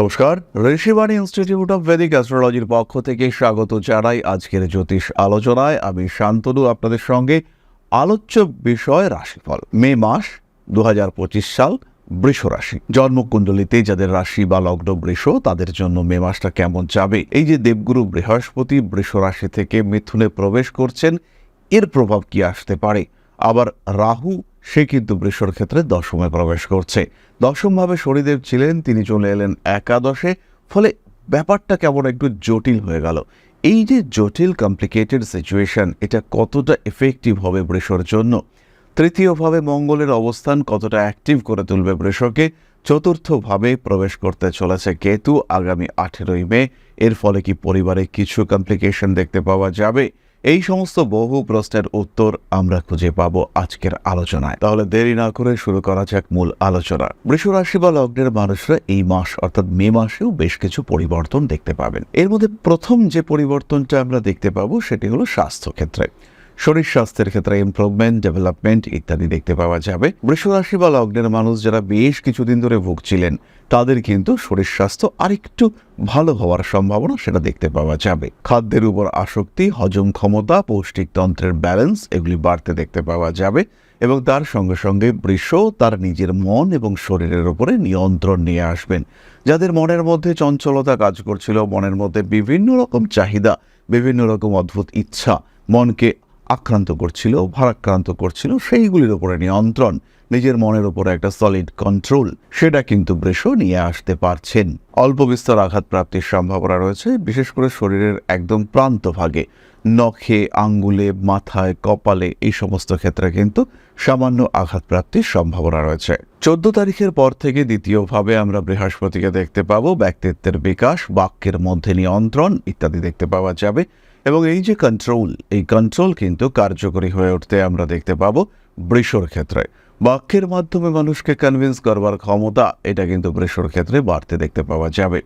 নমস্কার, Rishibani institute of Vedic অ্যাস্ট্রোলজির পক্ষ থেকে স্বাগত জানাই আজকের জ্যোতিষ আলোচনায়। আমি শান্তনু, আপনাদের সঙ্গে আলোচ্য বিষয় রাশিফল। মে মাস দু হাজার পঁচিশ সাল বৃষ রাশি। জন্মকুণ্ডলিতে যাদের রাশি বা লগ্ন বৃষ, তাদের জন্য মে মাসটা কেমন যাবে? এই যে দেবগুরু বৃহস্পতি বৃষ রাশি থেকে মিথুনে প্রবেশ করছেন, এর প্রভাব কি আসতে পারে? আবার রাহু, সে কিন্তু বৃষর ক্ষেত্রে দশমে প্রবেশ করছে। দশমভাবে শনিদেব ছিলেন, তিনি চলে এলেন একাদশে, ফলে ব্যাপারটা কেমন একটু জটিল হয়ে গেল। এই যে জটিল কমপ্লিকেটেড সিচুয়েশন এটা কতটা এফেক্টিভ হবে বৃষর জন্য? তৃতীয়ভাবে মঙ্গলের অবস্থান কতটা অ্যাক্টিভ করে তুলবে বৃষকে? চতুর্থভাবে প্রবেশ করতে চলেছে কেতু, আগামী আঠেরোই মে। এর ফলে কি পরিবারে কিছু কমপ্লিকেশন দেখতে পাওয়া যাবে? এই সমস্ত বহু প্রশ্নের উত্তর আমরা খুঁজে পাবো আজকের আলোচনায়। তাহলে দেরি না করে শুরু করা যাক মূল আলোচনা। বৃষ রাশি বা লগ্নের মানুষরা এই মাস, অর্থাৎ মে মাসেও বেশ কিছু পরিবর্তন দেখতে পাবেন। এর মধ্যে প্রথম যে পরিবর্তনটা আমরা দেখতে পাবো সেটি হলো স্বাস্থ্য ক্ষেত্রে শরীর স্বাস্থ্যের ক্ষেত্রে ইমপ্রুভমেন্ট ডেভেলপমেন্ট ইত্যাদি দেখতে পাওয়া যাবে। বৃষ রাশি বা লগ্নের মানুষ যারা বেশ কিছুদিন ধরে ভুগছিলেন, তাদের কিন্তু শরীর স্বাস্থ্য আরেকটু ভালো হওয়ার সম্ভাবনা সেটা দেখতে পাওয়া যাবে। খাদ্যের উপর আসক্তি, হজম ক্ষমতা, পৌষ্টিকতন্ত্রের ব্যালেন্স এগুলি বাড়তে দেখতে পাওয়া যাবে এবং তার সঙ্গে সঙ্গে বৃষ তার নিজের মন এবং শরীরের উপরে নিয়ন্ত্রণ নিয়ে আসবেন। যাদের মনের মধ্যে চঞ্চলতা কাজ করছিল, মনের মধ্যে বিভিন্ন রকম চাহিদা, বিভিন্ন রকম অদ্ভুত ইচ্ছা, মনকে আক্রান্ত করছিল, ভারাক্রান্ত করছিল, সেইগুলির ওপরে নিয়ন্ত্রণ, নিজের মনের উপরে একটা সলিড কন্ট্রোল সেটা কিন্তু বৃষ নিয়ে আসতে পারছেন। অল্প বিস্তর আঘাত প্রাপ্তির সম্ভাবনা রয়েছে, বিশেষ করে শরীরের একদম প্রান্ত ভাগে। নখে, আঙ্গুলে, মাথায়, কপালে, এই সমস্ত ক্ষেত্রে কিন্তু সামান্য আঘাত প্রাপ্তির সম্ভাবনা রয়েছে। চোদ্দ তারিখের পর থেকে দ্বিতীয়ভাবে আমরা বৃহস্পতিকে দেখতে পাবো, ব্যক্তিত্বের বিকাশ, বাক্যের মধ্যে নিয়ন্ত্রণ ইত্যাদি দেখতে পাওয়া যাবে। এবং এই যে কন্ট্রোল এই কন্ট্রোল কিন্তু কার্যকরী হয়ে উঠতে আমরা দেখতে পাবো বৃষর ক্ষেত্রে। বাক্যের মাধ্যমে মানুষকে কনভিন্স করবার ক্ষমতা, এটা কিন্তু বৃষর ক্ষেত্রে বাড়তে দেখতে পাওয়া যাবে।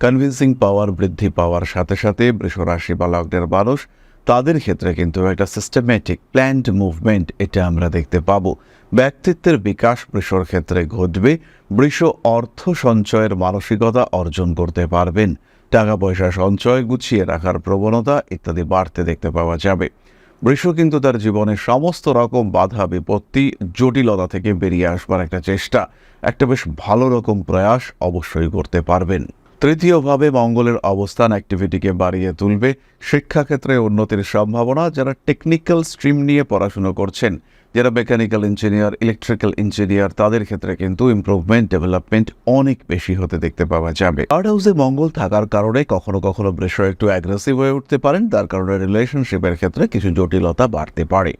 কনভিন্সিং পাওয়ার বৃদ্ধি পাওয়ার সাথে সাথে বৃষ রাশি বা লগ্নের মানুষ, তাদের ক্ষেত্রে কিন্তু একটা সিস্টেমেটিক প্ল্যান্ড মুভমেন্ট এটা আমরা দেখতে পাবো। ব্যক্তিত্বের বিকাশ বৃষর ক্ষেত্রে ঘটবে, বৃষ অর্থ সঞ্চয়ের মানসিকতা অর্জন করতে পারবেন। টাকা পয়সা সঞ্চয় গুছিয়ে রাখার প্রবণতা ইত্যাদি বাড়তে দেখতে পাওয়া যাবে। বৃষ কিন্তু তার জীবনের সমস্ত রকম বাধা, বিপত্তি, জটিলতা থেকে বেরিয়ে আসবার একটা চেষ্টা, একটা বেশ ভালো রকম প্রয়াস অবশ্যই করতে পারবেন। তৃতীয়ভাবে মঙ্গলের অবস্থান অ্যাক্টিভিটিকে বাড়িয়ে তুলবে। শিক্ষাক্ষেত্রে উন্নতির সম্ভাবনা যারা টেকনিক্যাল স্ট্রিম নিয়ে পড়াশুনো করছেন যারা মেকানিক্যাল ইঞ্জিনিয়ার ইলেকট্রিক্যাল ইঞ্জিনিয়ার তাদের ক্ষেত্রে কিন্তু ইমপ্রুভমেন্ট ডেভেলপমেন্ট অনেক বেশি হতে দেখতে পাওয়া যাবে। থার্ড হাউসে মঙ্গল থাকার কারণে কখনো কখনো বৃষ একটু অ্যাগ্রেসিভ হয়ে উঠতে পারেন, তার কারণে রিলেশনশিপের ক্ষেত্রে কিছু জটিলতা বাড়তে পারে।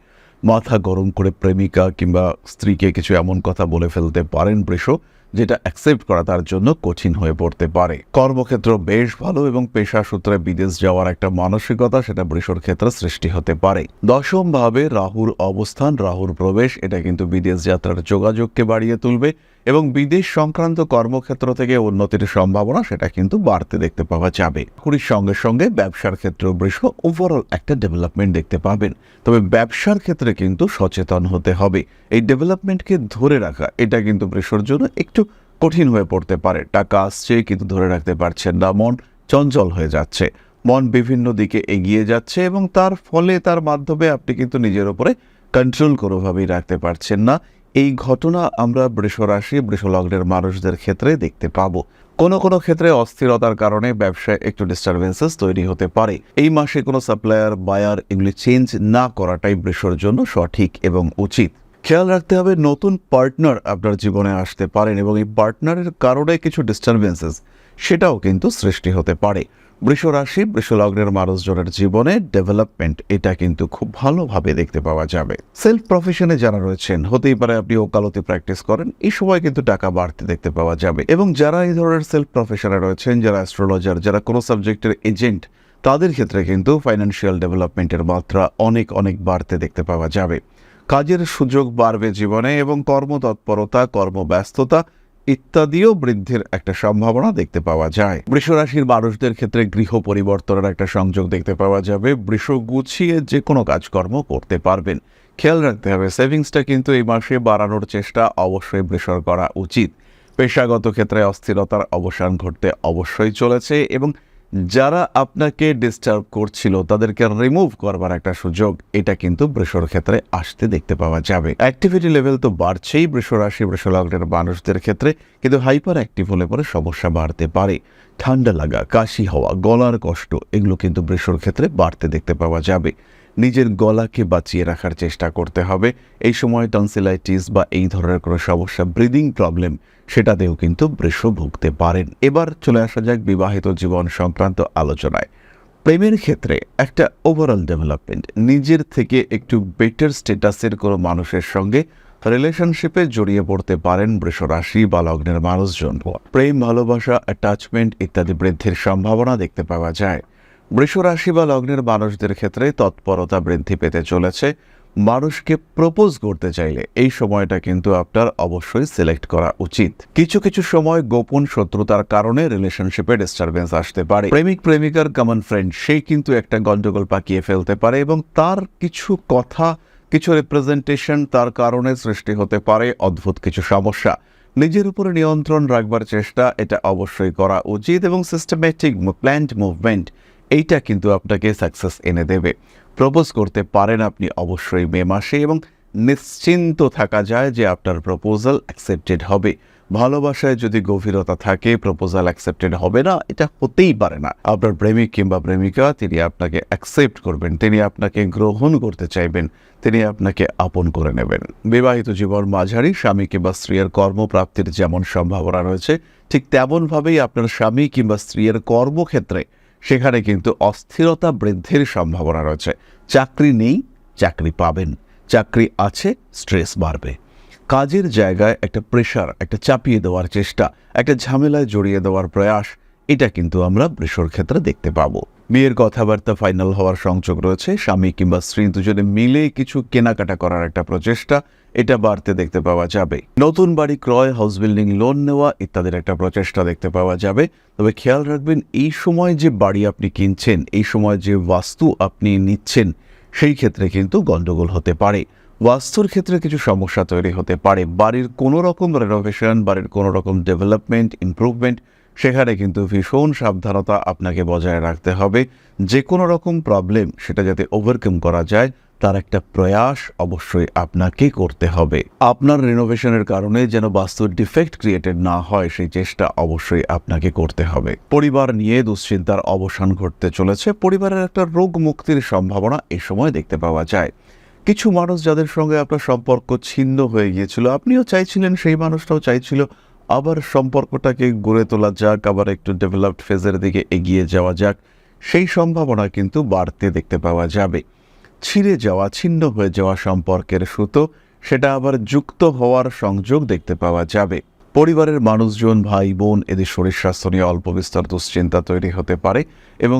মাথা গরম করে প্রেমিকা কিংবা স্ত্রীকে কিছু এমন কথা বলে ফেলতে পারেন বৃষ যেটা অ্যাকসেপ্ট করা তার জন্য কঠিন হয়ে পড়তে পারে। কর্মক্ষেত্র বেশ ভালো এবং পেশা সূত্রে বিদেশ যাওয়ার একটা মানসিকতা সেটা বৃষর ক্ষেত্রে সৃষ্টি হতে পারে। দশম ভাবে রাহুর অবস্থান, রাহুর প্রবেশ, এটা কিন্তু বিদেশ যাত্রার যোগাযোগকে বাড়িয়ে তুলবে। এবং বিদেশ সংক্রান্ত কর্মক্ষেত্র থেকে উন্নতির সম্ভাবনা সেটা কিন্তু বাড়তে দেখতে পাওয়া যাবে। কুড়ির সঙ্গে সঙ্গে ব্যবসার ক্ষেত্রেও বৃষ ওভারঅল একটা ডেভেলপমেন্ট দেখতে পাবেন। তবে ব্যবসার ক্ষেত্রে কিন্তু সচেতন হতে হবে। এই ডেভেলপমেন্টকে ধরে রাখা, এটা কিন্তু বৃষর জন্য একটু কঠিন হয়ে পড়তে পারে। টাকা আসছে কিন্তু ধরে রাখতে পারছেন না, মন চঞ্চল হয়ে যাচ্ছে। মন বিভিন্ন দিকে এগিয়ে যাচ্ছে এবং তার ফলে, তার মাধ্যমে আপনি কিন্তু নিজের উপরে কন্ট্রোল কোনোভাবেই রাখতে পারছেন না। এই ঘটনা আমরা বৃষরাশি, বৃষলগ্নের মানুষদের ক্ষেত্রে দেখতে পাবো। কোনো কোনো ক্ষেত্রে অস্থিরতার কারণে ব্যবসায় একটু ডিস্টারবেন্সেস তৈরি হতে পারে। এই মাসে কোনো সাপ্লায়ার বায়ার এগুলি চেঞ্জ না করাটাই বৃষর জন্য সঠিক এবং উচিত। খেয়াল রাখতে হবে নতুন পার্টনার আপনার জীবনে আসতে পারেন এবং এই পার্টনারের কারণে কিছু ডিস্টারবেন্সেস সেটাও কিন্তু সৃষ্টি হতে পারে। বৃষ রাশি বৃষলগ্নের মানুষজনের জীবনে ডেভেলপমেন্ট এটা কিন্তু খুব ভালোভাবে দেখতে পাওয়া যাবে। সেলফ প্রফেশনে যারা রয়েছেন, হতেই পারে আপনি ওকালতি প্র্যাকটিস করেন, এই সময় কিন্তু টাকা বাড়তে দেখতে পাওয়া যাবে। এবং যারা এই ধরনের সেলফ প্রফেশনে রয়েছেন, যারা অ্যাস্ট্রোলজার যারা কোনো সাবজেক্টের এজেন্ট তাদের ক্ষেত্রে কিন্তু ফাইন্যান্সিয়াল ডেভেলপমেন্টের মাত্রা অনেক অনেক বাড়তে দেখতে পাওয়া যাবে। কাজের সুযোগ বাড়বে জীবনে এবং কর্মতৎপরতা, কর্মব্যস্ততা ইত্যাদিও বৃদ্ধির একটা সম্ভাবনা দেখতে পাওয়া যায়। বৃষরাশির মানুষদের ক্ষেত্রে গৃহ পরিবর্তনের একটা সংযোগ দেখতে পাওয়া যাবে। বৃষ গুছিয়ে যে কোনো কাজকর্ম করতে পারবেন। খেয়াল রাখতে হবে, সেভিংসটা কিন্তু এই মাসে বাড়ানোর চেষ্টা অবশ্যই বৃষর করা উচিত। পেশাগত ক্ষেত্রে অস্থিরতার অবসান ঘটতে অবশ্যই চলেছে এবং যারা আপনাকে ডিস্টার্ব করছিল, তাদেরকে রিমুভ করবার একটা সুযোগ, এটা কিন্তু বৃষর ক্ষেত্রে আসতে দেখতে পাওয়া যাবে। অ্যাক্টিভিটি লেভেল তো বাড়ছেই বৃষ রাশি মানুষদের ক্ষেত্রে, কিন্তু হাইপার অ্যাক্টিভ হলে পরে সমস্যা বাড়তে পারে। ঠান্ডা লাগা, কাশি হওয়া, গলার কষ্ট, এগুলো কিন্তু বৃষর ক্ষেত্রে বাড়তে দেখতে পাওয়া যাবে। নিজের গলাকে বাঁচিয়ে রাখার চেষ্টা করতে হবে। এই সময় টনসিলাইটিস বা এই ধরনের কোনো সমস্যা ব্রিদিং প্রবলেম সেটাতেও কিন্তু বৃষ ভুগতে পারেন। এবার চলে আসা যাক বিবাহিত জীবন সংক্রান্ত আলোচনায়। প্রেমের ক্ষেত্রে একটা ওভারঅল ডেভেলপমেন্ট নিজের থেকে একটু বেটার স্ট্যাটাসের কোনো মানুষের সঙ্গে রিলেশনশিপে জড়িয়ে পড়তে পারেন বৃষ রাশি বা লগ্নের মানুষজন। প্রেম, ভালোবাসা অ্যাটাচমেন্ট ইত্যাদি বৃদ্ধির সম্ভাবনা দেখতে পাওয়া যায়। বৃষ রাশি বা লগ্নের মানুষদের ক্ষেত্রে তৎপরতা বৃদ্ধি পেতে চলেছে। মানুষকে প্রপোজ করতে চাইলে এই সময়টা কিন্তু আপনার অবশ্যই সিলেক্ট করা উচিত। কিছু কিছু সময় গোপন শত্রুতার কারণে রিলেশনশিপে ডিস্টারবেন্স আসতে পারে। প্রেমিক, প্রেমিকার কমন ফ্রেন্ড সেই কিন্তু একটা গন্ডগোল পাকিয়ে ফেলতে পারে এবং তার কিছু কথা, কিছু রিপ্রেজেন্টেশন তার কারণে সৃষ্টি হতে পারে অদ্ভুত কিছু সমস্যা। নিজের উপরে নিয়ন্ত্রণ রাখবার চেষ্টা, এটা অবশ্যই করা উচিত এবং সিস্টেমেটিক প্ল্যান্ড মুভমেন্ট এইটা কিন্তু আপনাকে সাকসেস এনে দেবে। প্রপোজ করতে পারেন আপনি অবশ্যই মে মাসে এবং নিশ্চিন্ত থাকা যায় যে আপনার প্রপোজাল অ্যাকসেপ্টেড হবে। ভালোবাসায় যদি গভীরতা থাকে প্রপোজাল অ্যাকসেপ্টেড হবে না, এটা হতেই পারে না। আপনার প্রেমিক কিংবা প্রেমিকা, তিনি আপনাকে অ্যাকসেপ্ট করবেন, তিনি আপনাকে গ্রহণ করতে চাইবেন, তিনি আপনাকে আপন করে নেবেন। বিবাহিত জীবন মাঝারি, স্বামী কিংবা স্ত্রীর কর্মপ্রাপ্তির যেমন সম্ভাবনা রয়েছে, ঠিক তেমনভাবেই আপনার স্বামী কিংবা স্ত্রীর কর্মক্ষেত্রে সেখানে কিন্তু অস্থিরতা বৃদ্ধির সম্ভাবনা রয়েছে। চাকরি নেই, চাকরি পাবেন। চাকরি আছে, স্ট্রেস বাড়বে। কাজের জায়গায় একটা প্রেশার একটা চাপিয়ে দেওয়ার চেষ্টা, একটা ঝামেলায় জড়িয়ে দেওয়ার প্রয়াস এটা কিন্তু আমরা বৃষর ক্ষেত্রে দেখতে পাবো। মেয়ের কথাবার্তা ফাইনাল হওয়ার সংযোগ রয়েছে, স্বামী কিংবা স্ত্রী দুজনে মিলে কিছু কেনাকাটা করার একটা প্রচেষ্টা, এটা বাড়তে দেখতে পাওয়া যাবে। নতুন বাড়ি ক্রয় হাউস বিল্ডিং লোন নেওয়া ইত্যাদির একটা প্রচেষ্টা দেখতে পাওয়া যাবে। তবে খেয়াল রাখবেন, এই সময় যে বাড়ি আপনি কিনছেন, এই সময় যে বাস্তু আপনি নিচ্ছেন, সেই ক্ষেত্রে কিন্তু গন্ডগোল হতে পারে। বাস্তুর ক্ষেত্রে কিছু সমস্যা তৈরি হতে পারে। বাড়ির কোনো রকম রেনোভেশন বাড়ির কোনো রকম ডেভেলপমেন্ট ইমপ্রুভমেন্ট সেখানে কিন্তু ভীষণ সাবধানতা আপনাকে বজায় রাখতে হবে। যে কোনো রকম প্রবলেম সেটা যাতে ওভারকাম করা যায়, তার একটা প্রয়াস অবশ্যই আপনাকে করতে হবে। আপনার রিনোভেশনের কারণে যেন বাস্তুর ডিফেক্ট ক্রিয়েটেড না হয়, সেই চেষ্টা অবশ্যই আপনাকে করতে হবে। পরিবার নিয়ে দুশ্চিন্তার অবসান ঘটতে চলেছে। পরিবারের একটা রোগ মুক্তির সম্ভাবনা এ সময় দেখতে পাওয়া যায়। কিছু মানুষ যাদের সঙ্গে আপনার সম্পর্ক ছিন্ন হয়ে গিয়েছিল, আপনিও চাইছিলেন সেই মানুষটাও চাইছিল আবার সম্পর্কটাকে গড়ে তোলা যাক, আবার একটু ডেভেলপড ফেজের দিকে এগিয়ে যাওয়া যাক, সেই সম্ভাবনা কিন্তু বাড়তে দেখতে পাওয়া যাবে। ছিঁড়ে যাওয়া, ছিন্ন হয়ে যাওয়া সম্পর্কের সুতো, সেটা আবার যুক্ত হওয়ার সংযোগ দেখতে পাওয়া যাবে। পরিবারের মানুষজন, ভাই, বোন এদের শরীর স্বাস্থ্য নিয়ে অল্প বিস্তর দুশ্চিন্তা তৈরি হতে পারে এবং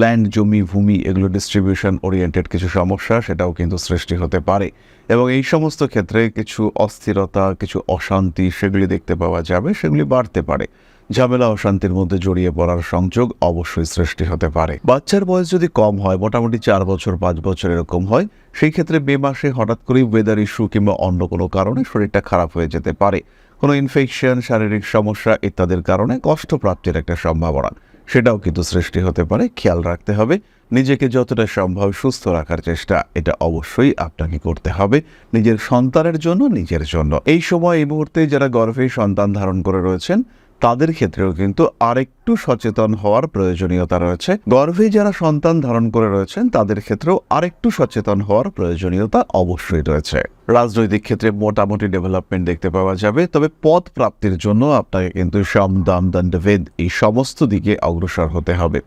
ল্যান্ড জমি, ভূমি এগুলো ডিস্ট্রিবিউশন ওরিয়েন্টেড কিছু সমস্যা সেটাও কিন্তু সৃষ্টি হতে পারে। এবং এই সমস্ত ক্ষেত্রে কিছু অস্থিরতা, কিছু অশান্তি সেগুলি দেখতে পাওয়া যাবে, সেগুলি বাড়তে পারে। ঝামেলা, অশান্তির মধ্যে জড়িয়ে পড়ার সংযোগ অবশ্যই সৃষ্টি হতে পারে। বাচ্চার বয়স যদি কম হয়, মোটামুটি চার বছর, পাঁচ বছর এরকম হয়, সেই ক্ষেত্রে মে মাসে হঠাৎ করেই ওয়েদার ইস্যু কিংবা অন্য কোনো কারণে শরীরটা খারাপ হয়ে যেতে পারে। কোনো ইনফেকশন শারীরিক সমস্যা ইত্যাদির কারণে কষ্টপ্রাপ্তির একটা সম্ভাবনা। সেটাও কিন্তু সৃষ্টি হতে পারে, খেয়াল রাখতে হবে। নিজেকে যতটা সম্ভব সুস্থ রাখার চেষ্টা, এটা অবশ্যই আপনাকে করতে হবে নিজের সন্তানের জন্য, নিজের জন্য। এই সময়, এই মুহূর্তে যারা গর্ভে সন্তান ধারণ করে রয়েছেন তাদের ক্ষেত্রেও কিন্তু আরেকটু সচেতন হওয়ার প্রয়োজনীয়তা রয়েছে। গর্ভে যারা সন্তান ধারণ করে রয়েছেন, তাদের ক্ষেত্রেও আরেকটু সচেতন হওয়ার প্রয়োজনীয়তা অবশ্যই রয়েছে। রাজনৈতিক ক্ষেত্রে মোটামুটি ডেভেলপমেন্ট দেখতে পাওয়া যাবে, তবে পদ প্রাপ্তির জন্য আপনাকে কিন্তু সম দাম দণ্ডভেদ এই সমস্ত দিকে অগ্রসর হতে হবে।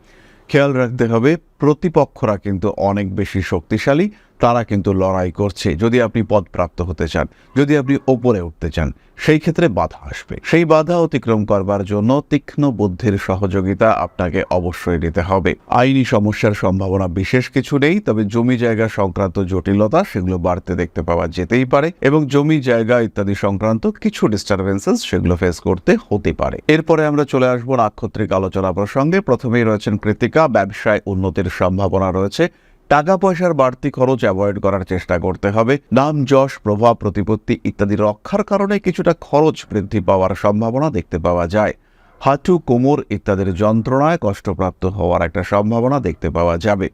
খেয়াল রাখতে হবে, প্রতিপক্ষরা কিন্তু অনেক বেশি শক্তিশালী তারা কিন্তু লড়াই করছে, যদি আপনি পদপ্রাপ্ত হতে চান, যদি আপনি ওপরে উঠতে চান, সেই ক্ষেত্রে বাধা আসবে। সেই বাধা অতিক্রম করবার জন্য তীক্ষ্ণ বুদ্ধির সহযোগিতা আপনাকে অবশ্যই নিতে হবে। আইনি সমস্যার সম্ভাবনা বিশেষ কিছু নেই, তবে জমি জায়গা সংক্রান্ত জটিলতা, সেগুলো বাড়তে দেখতে পাওয়া যেতেই পারে এবং জমি জায়গা ইত্যাদি সংক্রান্ত কিছু ডিস্টারবেন্সেস সেগুলো ফেস করতে হতে পারে। এরপরে আমরা চলে আসব নাক্ষত্রিক আলোচনা প্রসঙ্গে। প্রথমেই রয়েছেন কৃতিকা ব্যবসায় উন্নতির সম্ভাবনা রয়েছে। টাকা পয়সার বাড়তি খরচ অ্যাভয়েড করার চেষ্টা করতে হবে। নাম, যশ, প্রভাব, প্রতিপত্তি ইত্যাদি রক্ষার কারণে কিছুটা খরচ বৃদ্ধি পাওয়ার সম্ভাবনা দেখতে পাওয়া যায়। হাঁটু, কোমর ইত্যাদির যন্ত্রণায় কষ্টপ্রাপ্ত হওয়ার একটা সম্ভাবনা দেখতে পাওয়া যাবে।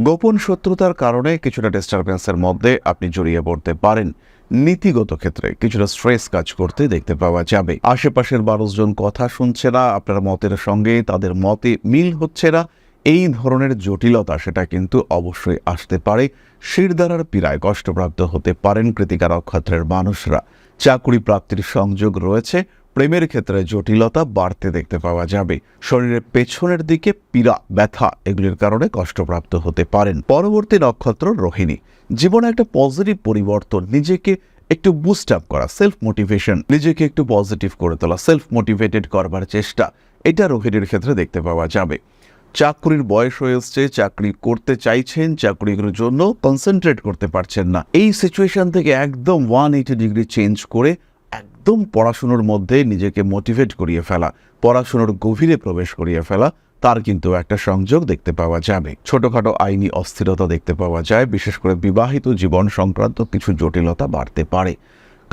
গোপন শত্রুতার কারণে কিছুটা ডিস্টারবেন্সের মধ্যে আপনি জড়িয়ে পড়তে পারেন। নীতিগত ক্ষেত্রে কিছুটা স্ট্রেস কাজ করতে দেখতে পাওয়া যাবে। আশেপাশের মানুষজন কথা শুনছে না, আপনার মতের সঙ্গে তাদের মতে মিল হচ্ছে না। এই ধরনের জটিলতা সেটা কিন্তু অবশ্যই আসতে পারে। শিরদারার পীড়ায় কষ্টপ্রাপ্ত হতে পারেন কৃতিকা নক্ষত্রের মানুষরা। চাকুরি প্রাপ্তির সংযোগ রয়েছে। প্রেমের ক্ষেত্রে জটিলতা বাড়তে দেখতে পাওয়া যাবে। শরীরের পেছনের দিকে পীড়া, ব্যথা, এগুলির কারণে কষ্টপ্রাপ্ত হতে পারেন। পরবর্তী নক্ষত্র রোহিণী। জীবনে একটা পজিটিভ পরিবর্তন, নিজেকে একটু বুস্ট আপ করা সেলফ মোটিভেশন নিজেকে একটু পজিটিভ করে তোলা সেলফ মোটিভেটেড করবার চেষ্টা। এটা রোহিণীর ক্ষেত্রে দেখতে পাওয়া যাবে। চাকরির বয়স হয়ে এসছে, চাকরি করতে চাইছেন, চাকরির জন্য কনসেন্ট্রেট করতে পারছেন না। এই সিচুয়েশন থেকে একদম ওয়ান এইটি ডিগ্রি চেঞ্জ করে একদম পড়াশুনোর মধ্যে নিজেকে মোটিভেট করিয়ে ফেলা, পড়াশুনোর গভীরে প্রবেশ করিয়ে ফেলা, তার কিন্তু একটা সংযোগ দেখতে পাওয়া যাবে। ছোটখাটো আইনি অস্থিরতা দেখতে পাওয়া যায়, বিশেষ করে বিবাহিত জীবন সংক্রান্ত কিছু জটিলতা বাড়তে পারে।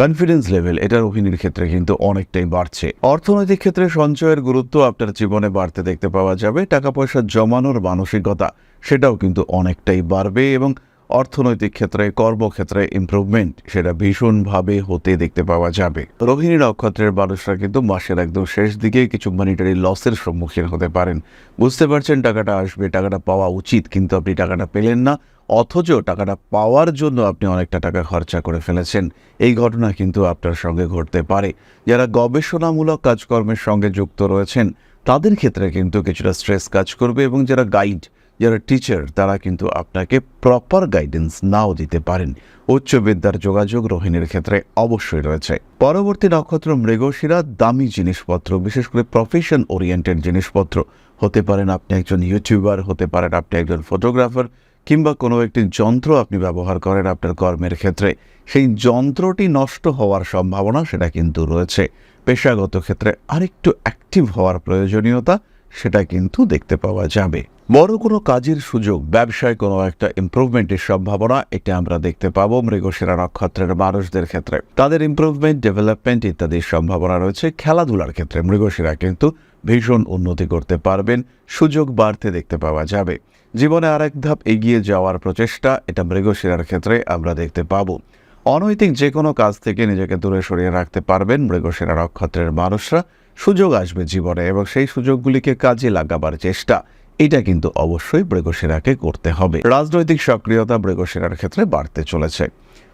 কনফিডেন্স লেভেল এটা রোহিণীর ক্ষেত্রে কিন্তু অনেকটাই বাড়ছে। অর্থনৈতিক ক্ষেত্রে সঞ্চয়ের গুরুত্ব আপনার জীবনে বাড়তে দেখতে পাওয়া যাবে, টাকা পয়সা জমানোর মানসিকতা, সেটাও কিন্তু অনেকটাই বাড়বে এবং অর্থনৈতিক ক্ষেত্রে, কর্মক্ষেত্রে ইমপ্রুভমেন্ট সেটা ভীষণভাবে হতে দেখতে পাওয়া যাবে। রোহিণী নক্ষত্রের মানুষরা কিন্তু মাসের একদম শেষ দিকে কিছু মনিটারি লসের সম্মুখীন হতে পারেন। বুঝতে পারছেন, টাকাটা আসবে, টাকাটা পাওয়া উচিত, কিন্তু আপনি টাকাটা পেলেন না, অথচ টাকাটা পাওয়ার জন্য আপনি অনেকটা টাকা খরচা করে ফেলেছেন। এই ঘটনা কিন্তু আপনার সঙ্গে ঘটতে পারে। যারা গবেষণামূলক কাজকর্মের সঙ্গে যুক্ত রয়েছেন, তাদের ক্ষেত্রে কিন্তু কিছুটা স্ট্রেস কাজ করবে এবং যারা গাইড যারা টিচার তারা কিন্তু আপনাকে প্রপার গাইডেন্স নাও দিতে পারেন। উচ্চ বিদ্যার যোগাযোগ রোহিণীর ক্ষেত্রে অবশ্যই রয়েছে। পরবর্তী নক্ষত্র মৃগশিরা, দামি জিনিসপত্র, বিশেষ করে প্রফেশন ওরিয়েন্টেড জিনিসপত্র। হতে পারেন আপনি একজন ইউটিউবার হতে পারেন আপনি একজন ফটোগ্রাফার কিংবা কোনো একটি যন্ত্র আপনি ব্যবহার করেন আপনার কর্মের ক্ষেত্রে। সেই যন্ত্রটি নষ্ট হওয়ার সম্ভাবনা সেটা কিন্তু রয়েছে। পেশাগত ক্ষেত্রে আরেকটু অ্যাক্টিভ হওয়ার প্রয়োজনীয়তা, সেটা কিন্তু দেখতে পাওয়া যাবে। বড় কোনো কাজের সুযোগ, ব্যবসায় কোনো একটা ইমপ্রুভমেন্টের সম্ভাবনা, এটা আমরা দেখতে পাবো মৃগশিরা নক্ষত্রের মানুষদের ক্ষেত্রে। তাদের ইমপ্রুভমেন্ট ডেভেলপমেন্ট ইত্যাদির সম্ভাবনা রয়েছে খেলাধুলার ক্ষেত্রে। মৃগশিরা কিন্তু ভীষণ উন্নতি করতে পারবেন, সুযোগ বাড়তে দেখতে পাওয়া যাবে। জীবনে আরেক ধাপ এগিয়ে যাওয়ার প্রচেষ্টা, এটা মৃগশিরার ক্ষেত্রে আমরা দেখতে পাবো। অনৈতিক যে কোনো কাজ থেকে নিজেকে দূরে সরিয়ে রাখতে পারবেন মৃগশিরা নক্ষত্রের মানুষরা। সুযোগ আসবে জীবনে এবং সেই সুযোগগুলিকে কাজে লাগাবার চেষ্টা। এটা কিন্তু অবশ্যই মৃগশিরাকে করতে হবে। রাজনৈতিক সক্রিয়তা মৃগশিরার ক্ষেত্রে বাড়তে চলেছে।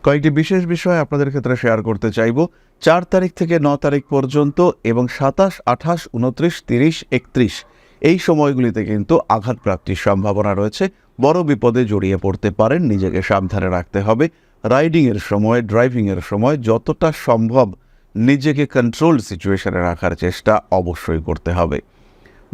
কয়েকটি বিশেষ বিষয় আপনাদের ক্ষেত্রে শেয়ার করতে চাইব। চার তারিখ থেকে ন তারিখ পর্যন্ত এবং সাতাশ, আঠাশ, উনত্রিশ, তিরিশ, একত্রিশ এই সময়গুলিতে কিন্তু আঘাত প্রাপ্তির সম্ভাবনা রয়েছে। বড় বিপদে জড়িয়ে পড়তে পারেন, নিজেকে সাবধানে রাখতে হবে। রাইডিংয়ের সময়, ড্রাইভিংয়ের সময় যতটা সম্ভব নিজেকে কন্ট্রোল সিচুয়েশনে রাখার চেষ্টা অবশ্যই করতে হবে।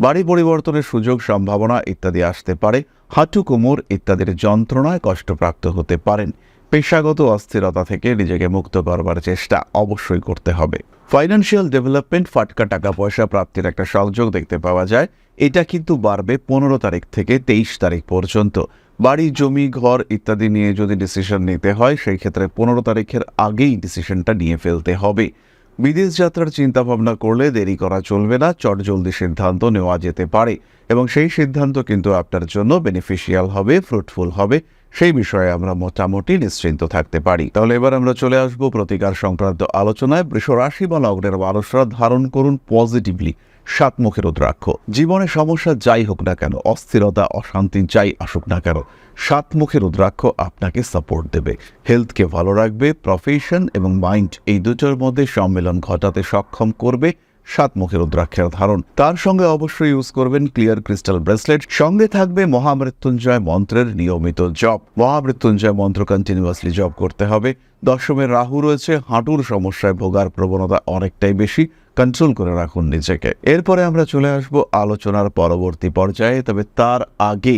বাড়ি পরিবর্তনের সুযোগ, সম্ভাবনা ইত্যাদি আসতে পারে। হাঁটু, কোমর ইত্যাদির যন্ত্রণায় কষ্টপ্রাপ্ত হতে পারেন। পেশাগত অস্থিরতা থেকে নিজেকে মুক্ত করবার চেষ্টা অবশ্যই করতে হবে। ফাইন্যান্সিয়াল ডেভেলপমেন্ট ফাটকা টাকা পয়সা প্রাপ্তির একটা সংযোগ দেখতে পাওয়া যায়। এটা কিন্তু বাড়বে পনেরো তারিখ থেকে তেইশ তারিখ পর্যন্ত। বাড়ি, জমি, ঘর ইত্যাদি নিয়ে যদি ডিসিশন নিতে হয়, সেই ক্ষেত্রে পনেরো তারিখের আগেই ডিসিশনটা নিয়ে ফেলতে হবে। বিদেশ যাত্রার চিন্তা ভাবনা করলে দেরি করা চলবে না চটজলদি সিদ্ধান্ত নেওয়া যেতে পারে এবং সেই সিদ্ধান্ত কিন্তু আপনার জন্য বেনিফিশিয়াল হবে ফ্রুটফুল হবে, সেই বিষয়ে আমরা মোটামুটি নিশ্চিন্ত থাকতে পারি। তাহলে এবার আমরা চলে আসব প্রতিকার সংক্রান্ত আলোচনায়। বৃষ রাশি বা লগ্নের মানুষরা ধারণ করুন পজিটিভলি সাতমুখের রুদ্রাক্ষ। জীবনে সমস্যা যাই হোক না কেন, অস্থিরতা, অশান্তি যাই আসুক না কেন সাতমুখের রুদ্রাক্ষ আপনাকে সাপোর্ট দেবে। হেলথকে ভালো রাখবে প্রফেশন এবং মাইন্ড এই দুটোর মধ্যে সম্মেলন ঘটাতে সক্ষম করবে সাতমুখী রুদ্রাক্ষের ধারণ। তার সঙ্গে অবশ্যই ইউজ করবেন ক্লিয়ার ক্রিস্টাল ব্রেসলেট সঙ্গে থাকবে মহামৃত্যুঞ্জয় মন্ত্রের নিয়মিত জপ। মহামৃত্যুঞ্জয় মন্ত্র কন্টিনিউয়াসলি জপ করতে হবে। দশমের রাহু রয়েছে, হাঁটুর সমস্যায় ভোগার প্রবণতা অনেকটাই বেশি। কন্ট্রোল করে রাখুন নিজেকে। এরপরে আমরা চলে আসব আলোচনার পরবর্তী পর্যায়ে তবে তার আগে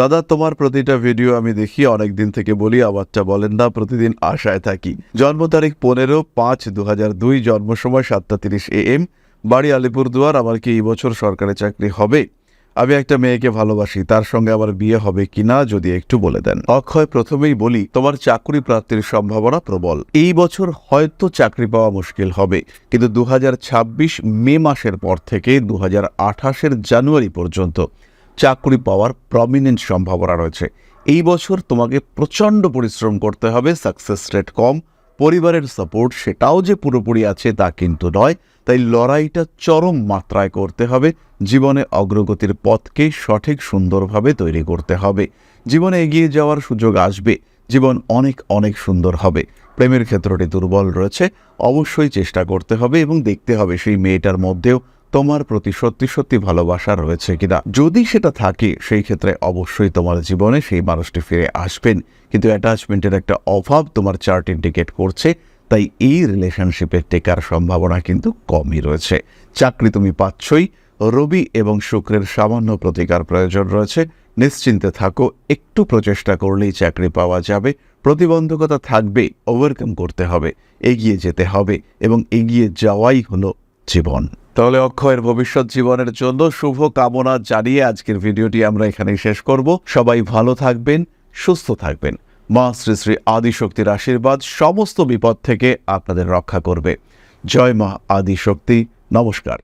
দাদা, তোমার প্রতিটা ভিডিও আমি দেখি, অনেক দিন থেকে বলি, আবারটা বলেন না, প্রতিদিন আশায় থাকি। জন্ম তারিখ পনেরো পাঁচ দু হাজার দুই জন্ম সময় সাতটা তিরিশ এ এম বাড়ি আলিপুরদুয়ার, আমার কি এই বছর সরকারি চাকরি হবে? আমি একটা মেয়েকে ভালোবাসি, তার সঙ্গে আমার বিয়ে হবে কিনা যদি একটু বলে দেন। অক্ষয়, প্রথমেই বলি, তোমার চাকরি প্রাপ্তির সম্ভাবনা প্রবল। এই বছর হয়তো চাকরি পাওয়া মুশকিল হবে, কিন্তু দু হাজার ছাব্বিশ মে মাসের পর থেকে দু হাজার জানুয়ারি পর্যন্ত চাকরি পাওয়ার প্রমিনেন্ট সম্ভাবনা রয়েছে। এই বছর তোমাকে প্রচণ্ড পরিশ্রম করতে হবে সাকসেস রেট কম, পরিবারের সাপোর্ট সেটাও যে পুরোপুরি আছে তা কিন্তু নয়, তাই লড়াইটা চরম মাত্রায় করতে হবে, জীবনে অগ্রগতির পথকে সঠিক সুন্দরভাবে তৈরি করতে হবে। জীবনে এগিয়ে যাওয়ার সুযোগ আসবে, জীবন অনেক অনেক সুন্দর হবে। প্রেমের ক্ষেত্রটি দুর্বল রয়েছে, অবশ্যই চেষ্টা করতে হবে এবং দেখতে হবে সেই মেয়েটার মধ্যেও তোমার প্রতি সত্যি সত্যি ভালোবাসা রয়েছে কিনা? যদি সেটা থাকে, সেই ক্ষেত্রে অবশ্যই তোমার জীবনে সেই মানুষটি ফিরে আসবেন। কিন্তু অ্যাটাচমেন্টের একটা অভাব তোমার চার্ট ইন্ডিকেট করছে, তাই এই রিলেশনশিপের টেকার সম্ভাবনা কিন্তু কমই রয়েছে। চাকরি তুমি পাচ্ছই, রবি এবং শুক্রের সামান্য প্রতিকার প্রয়োজন রয়েছে। নিশ্চিন্তে থাকো, একটু প্রচেষ্টা করলেই চাকরি পাওয়া যাবে। প্রতিবন্ধকতা থাকবে ওভারকাম করতে হবে। এগিয়ে যেতে হবে এবং এগিয়ে যাওয়াই হলো জীবন। তাহলে অক্ষয়ের ভবিষ্যৎ জীবনের জন্য শুভ কামনা জানিয়ে আজকের ভিডিওটি আমরা এখানেই শেষ করব। সবাই ভালো থাকবেন, সুস্থ থাকবেন। মা শ্রী শ্রী আদিশক্তির আশীর্বাদ সমস্ত বিপদ থেকে আপনাদের রক্ষা করবে। জয় মা আদিশক্তি। নমস্কার।